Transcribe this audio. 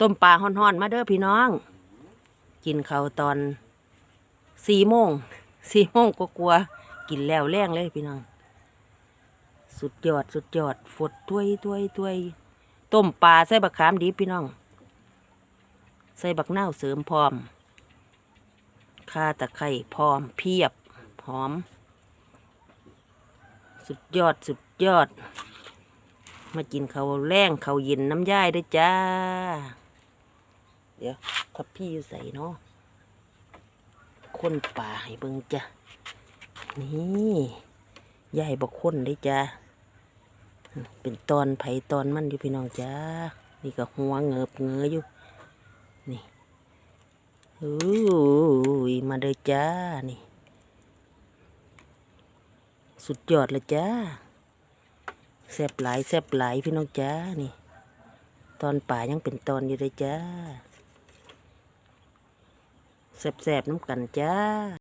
ต้มปลาห่อนๆ มาเด้อพี่น้อง กินเขาตอนสี่โมงสี่โมงก็กลัวๆกินแล้วแรงเลยพี่น้อง สุดยอดสุดยอดฝดถ้วยถ้วยถ้วยต้มปลาใส่บักขามดีพี่น้อง ใส่บักเน่าเสริมพร้อมข่าตะไคร่พร้อมเพียบหอม สุดยอดสุดยอด มากินเขาแรงข้าเย็นน้ำย่ายด้วยจ้า ดี๋ยวทับพี่อยู่ใส่เนาะคนป่าให้เบิ่งจ้ะ นี่ยายบอกคนได้จ้าเป็นตอนไผตอนมันอยู่พี่น้องจ้า นี่ก็หัวเงือบเงืออยู่ นี่อู้ยมาเด้อจ้า นี่ สุดยอดเลยจ้าแซบหลายแซบหลายพี่น้องจ้า นี่ ตอนป่ายังเป็นตอนอยู่เลยจ้า แสบๆน้ำกันจ้า